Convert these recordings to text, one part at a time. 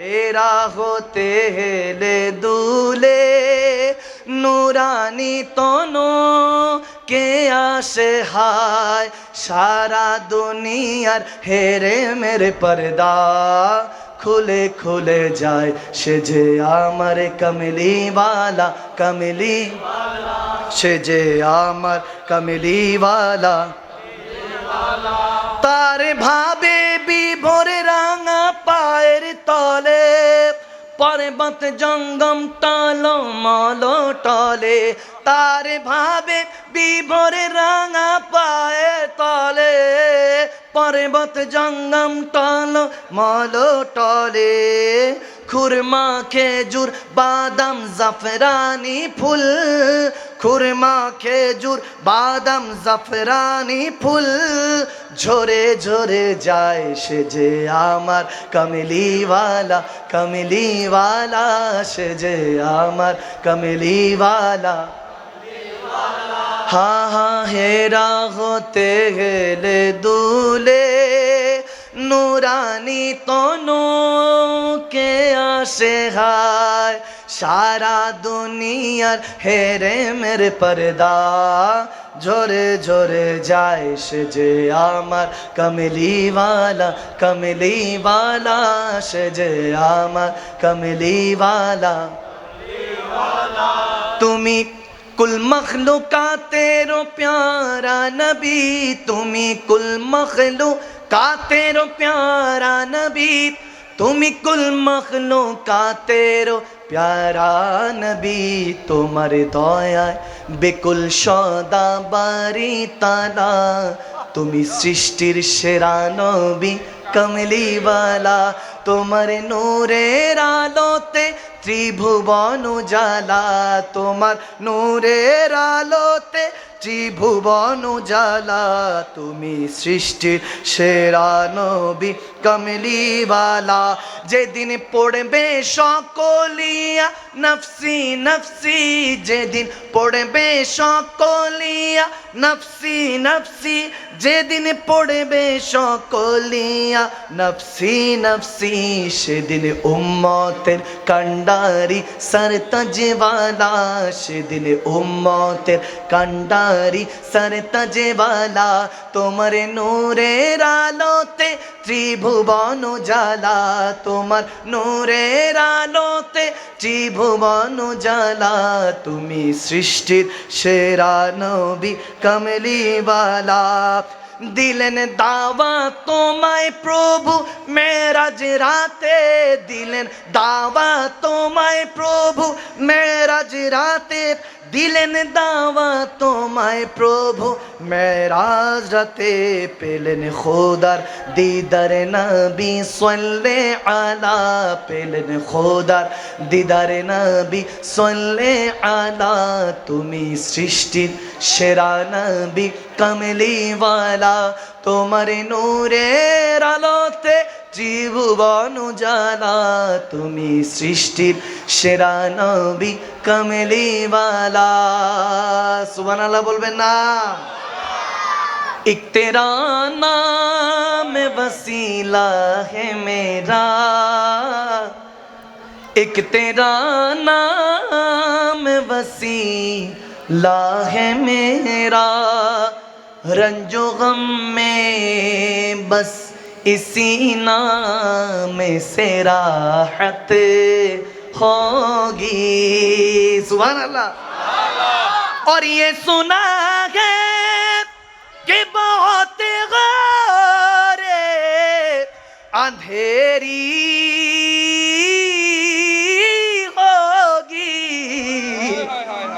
হেরা হতে হেলে দুলে, নুরানি তনো, কে আসে হায়? সারা দুনিয়ার হেরে মেরে পর্দা খুলে খুলে যায়, সে যে আমার কমলিওয়ালা কমলি সে যে আমার কমলিওয়ালা। তার ভাবে পর্বত জঙ্গম টল, মল টলে। তার ভাবে বিভরে রাঙা পায়ে তলে। পর্বত জঙ্গম টল, মল টলে। খুরমা, খেজুর, বাদাম, জাফরানি ফুল। খুরমা, খেজুর, বাদাম, জাফরানি ফুল। ঝরে ঝরে যায় সে যে আমার কমলিওয়ালা কমলিওয়ালা সে যে আমার কমলিওয়ালা। হা হা, হেরা হতে গেলে দুলে নুরানি তনুকে আসে হায়। সারা দুনিয়ার হেরে মের পর্দা, ঝরে ঝরে যায় সে যে আমার। কমলিওয়ালা কমলিওয়ালা, সে যে আমার। কমলিওয়ালা। তুমি কুল মখলুকা তেরো প্যারা নবী, তুমি কুল মখলু মখলুকা তেরো প্যারা নবী তুমি কুল মখলুকা তেরো প্যারা নবী তোমার দয়ায় বেকুল সদা বারি তালা তুমি সৃষ্টির সেরা নবী কমলিওয়ালা তোমার নূরের আলোতে ত্রিভুবন জালা তোমার নূরের আলোতে ত্রিভুবন জালা তুমি সৃষ্টির সেরা নবী কমলিওয়ালা। যেদিন পড়বে সকলিয়া নফসি নফসি যেদিন পড়বে সকলিয়া, নফসি নফসি যেদিন পড়বে সকলিয়া, নফসি নফসি সেদিন উম্মতের কান্ডারি সর তজওয়ালা, সেদিন উম্মতের কান্ডারি সর তজওয়ালা তোমার নূরের আলোতে ত্রিভুবন জালা তোমার নূরের আলোতে ত্রিভুবন জালা তুমি সৃষ্টির সেরা নবী কমলিওয়ালা। দিলেন দাওয়া তোমায় প্রভু মেরাজ রাতে, দিলেন দাওয়া তোমায় প্রভু মেরাজ রাতে। দিলেন দাওয়া তোমায় প্রভু। মেরাজ রাতে পেলেন খোদার দিদার নবী সল্লে আলা পেলেন খোদার দিদার নবী সল্লে আলা তুমি সৃষ্টির সেরা নবী, কমলিওয়ালা তোমার নূরের আলোতে ত্রিভুবন জালা তুমি সৃষ্টির সেরা کملی والا۔ سبحان اللہ بول بینا ایک تیرا نام وسیلہ ہے میرا۔ ایک تیرا نام وسیلہ ہے میرا۔ رنج و غم میں بس اسی نام سے راحت۔ ہوگی۔ سبحان اللہ۔ اور یہ سنا ہے کہ بہت غار اندھیری ہوگی۔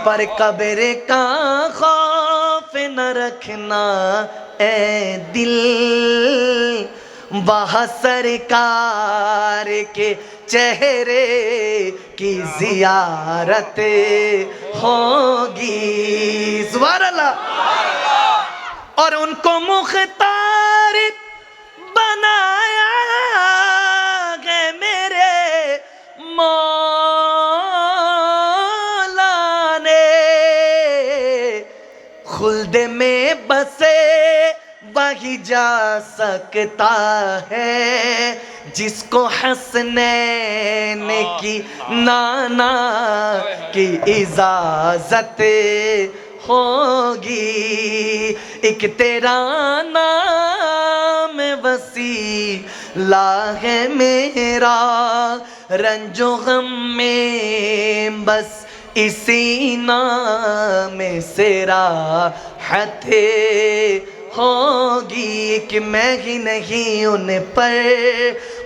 پر قبر کا خوف نہ رکھنا، اے دل وہاں سرکار کے چہرے کی زیارت ہوگی۔ سبحان اللہ۔ اور ان کو مختار بنا جا سکتا ہے۔ جس کو حسنین کی نانا کی اجازت ہوگی۔ ایک تیرا نام وسیع لاہ میرا۔ رنج و غم میں بس اسی نام سے راحت ہے۔ ہوگی کہ میں ہی نہیں ان پر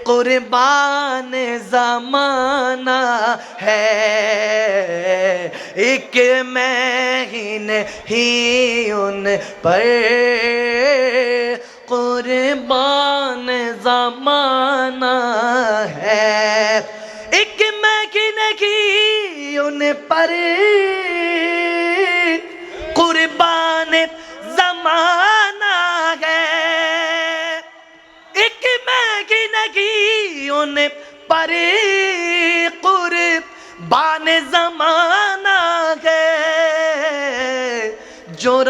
قربان زمانہ ہے۔ ایک میں ہی نہیں ان پر قربان زمانہ ہے۔ ایک میں ہی نہیں ان پر قربان زمانہ زندگیوں نے پری قرب بان زمانہ ہے۔ جو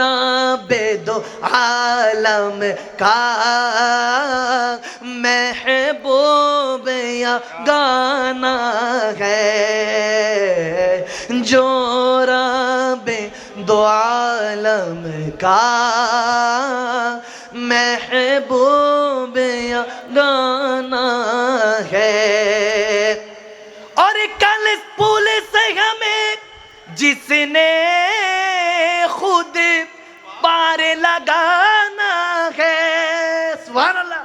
بے دو عالم کا محبوب یا گانا ہے۔ جو رب दो आलम का महबूब या गाना है और कल इस पुलिस हमें जिसने खुद पार लगाना है सुभान अल्लाह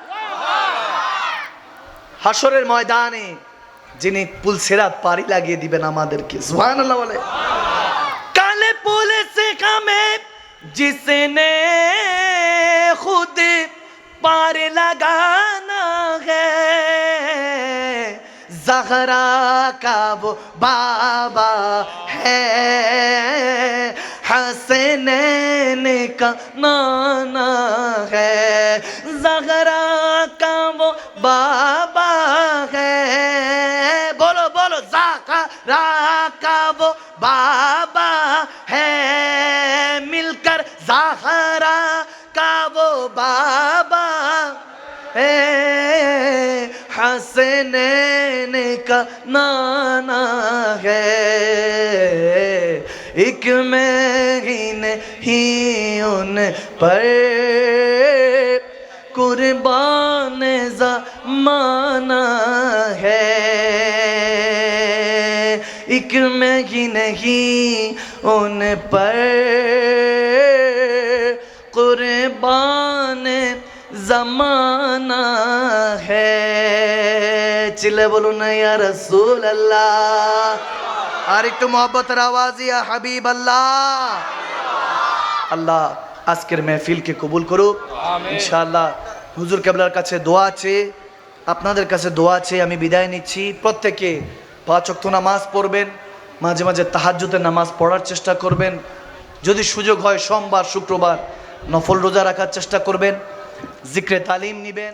হাসরের ময়দানে যিনি পুলসেরাত পারি লাগিয়ে দিবেন আমাদেরকে সুবহানাল্লাহ বলে جس نے خود پار لگانا ہے، زہرا کا وہ بابا ہے۔ حسنین کا نانا ہے، زہرا کا وہ بابا ہے۔ بولو بولو، زہرا کا وہ بابا وہ بابا، اے حسنین کا نانا ہے۔ ایک میں ہی ان پر قربان زمانا ہے۔ ایک میں ہی ان پر বানে জমানা হে চিলে বলুন ইয়া রসুল আল্লাহ আর একটু মোহব্বতের আওয়াজ ইয়া হাবিব আল্লাহ আল্লাহ আজকের মেহফিলকে কবুল করুক ইনশাআল্লাহ হুজুর কেবলার কাছে দোয়া আছে আপনাদের কাছে দোয়া আছে আমি বিদায় নিচ্ছি প্রত্যেকে পাঁচ অক্ত নামাজ পড়বেন মাঝে মাঝে তাহাজ্যতে নামাজ পড়ার চেষ্টা করবেন যদি সুযোগ হয় সোমবার শুক্রবার নফল রোজা রাখার চেষ্টা করবেন জিক্রে তালিম নিবেন।